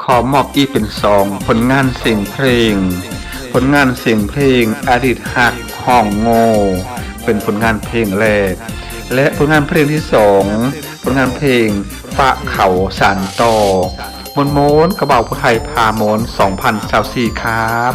ขอมอบอีเป็นสองผลงานเสียงเพลง ผลงานเสียงเพลงอดีตหักห้องโง่เป็นผลงานเพลงแรก และผลงานเพลงที่สองผลงานเพลงปะเขาสันตอมนโมนกระเป๋าผู้ไทยพาโมน2024ครับ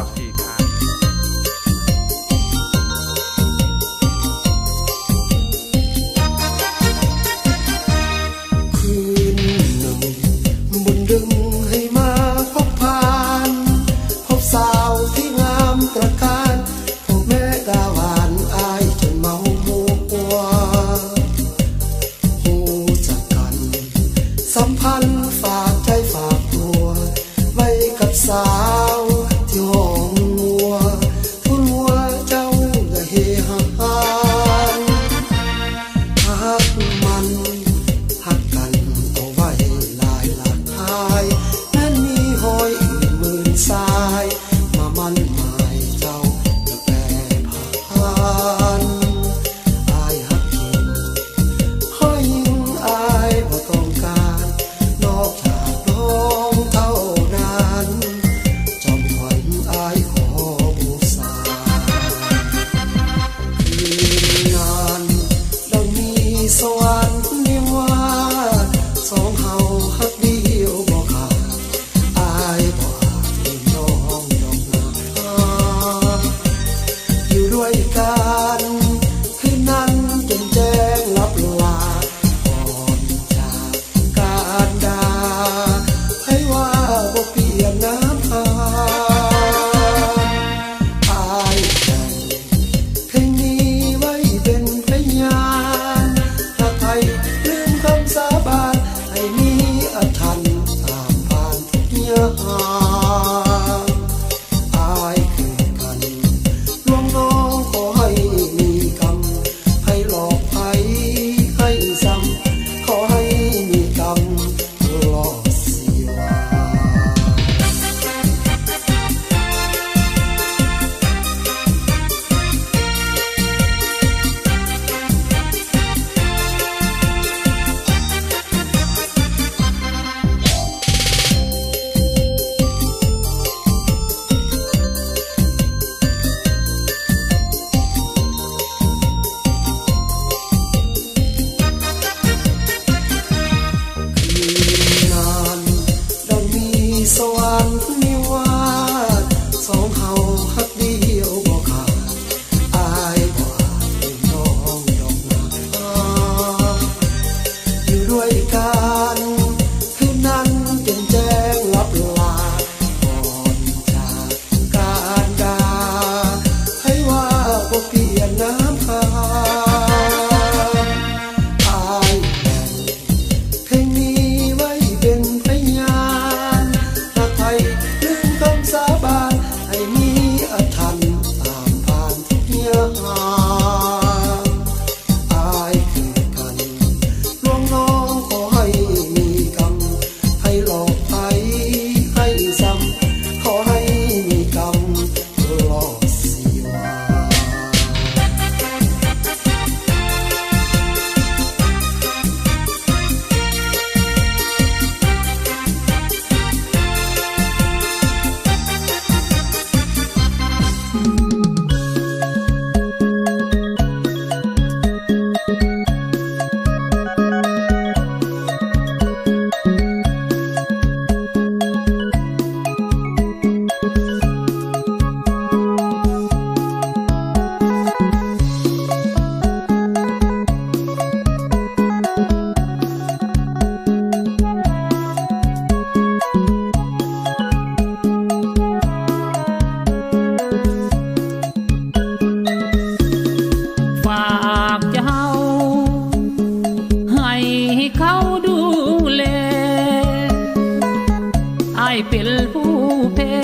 เป็นผู้แพ้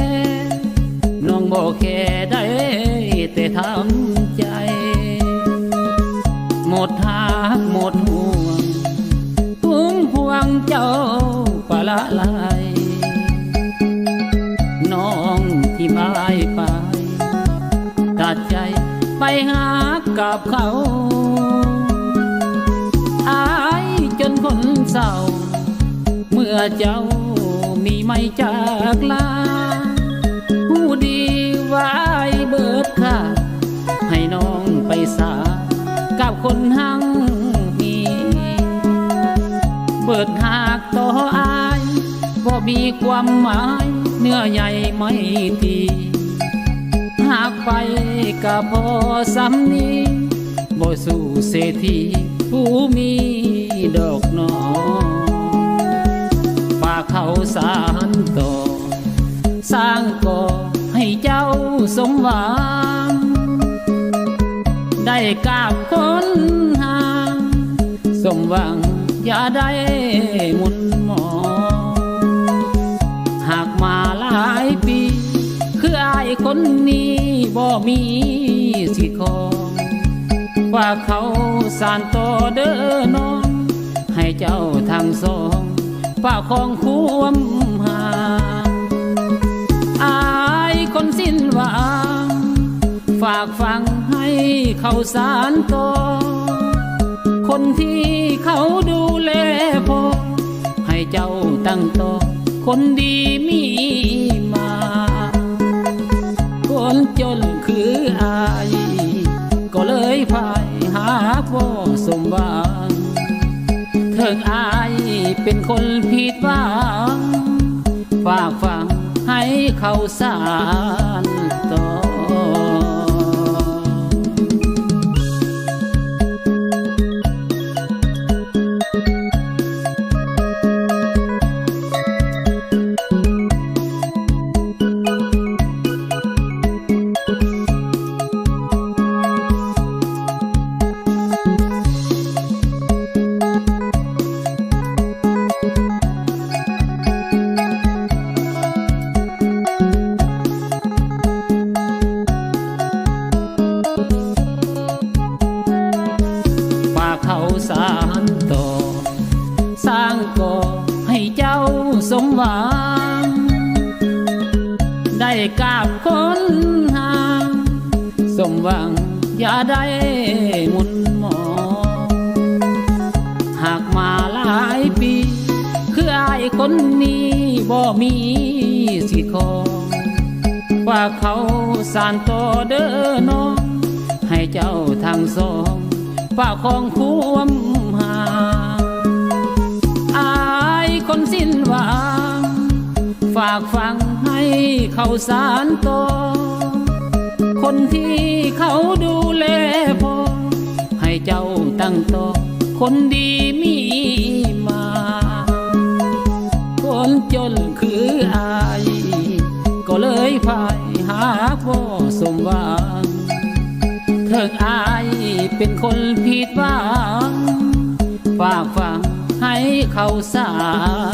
น้องบอกแค่ได้แต่ทำใจ หมดทางหมดห่วงตุ้มพวงเจ้าปละลายน้องที่ไม่ไปตัดใจไปหากับเขาอายจนคนเศร้า เมื่อเจ้า นี้ไม่จากลาผู้ดีไว้เบิดค่ะ ให้น้องไปสากับคนหังมีเบิดหากต่ออายบ่มีความหมายเนื้อใหญ่ไม่ตีหากไปก็พอสำนี้บ่สู่เศรษฐีผู้มีดอกหนอ สารต่อ สร้างก่อให้เจ้าสมหวัง ได้กราบคนหางสมหวังอย่าได้มุนหมอ หากมาหลายปี คืออายคนนี้บ่มีสิขอว่าเขาสานต่อเด้อน้องให้เจ้าทั้งสอง ป้าของควมหาอายคนสิ้นหวัง ฝากฟังให้เขาสารต่อ คนที่เขาดูแลพอ ให้เจ้าตั้งต่อ คนดีมีมา คนจนคืออาย ก็เลยพายหาพ่อสมหวังเถิงอาย เป็นคนผิดหวังฝากฟังให้เขาสา หวัง อย่าได้หมุนหมอ หากมาหลายปี คืออายคนนี้บ่มีสิทธิ์ขอว่าเขาสานต่อเด้อน้อง ให้เจ้าทั้งสองป้าของควมหาอายคนสิ้นหวัง ฝากฟังให้เขาสารต่อ คนที่เขาดูแลพอ ให้เจ้าตั้งต่อคนดีมีมา คนจนคืออาย ก็เลยพายหาพ่อสมหวังเถิงอายเป็นคนผิดหวังฝากฟังให้เขาสาร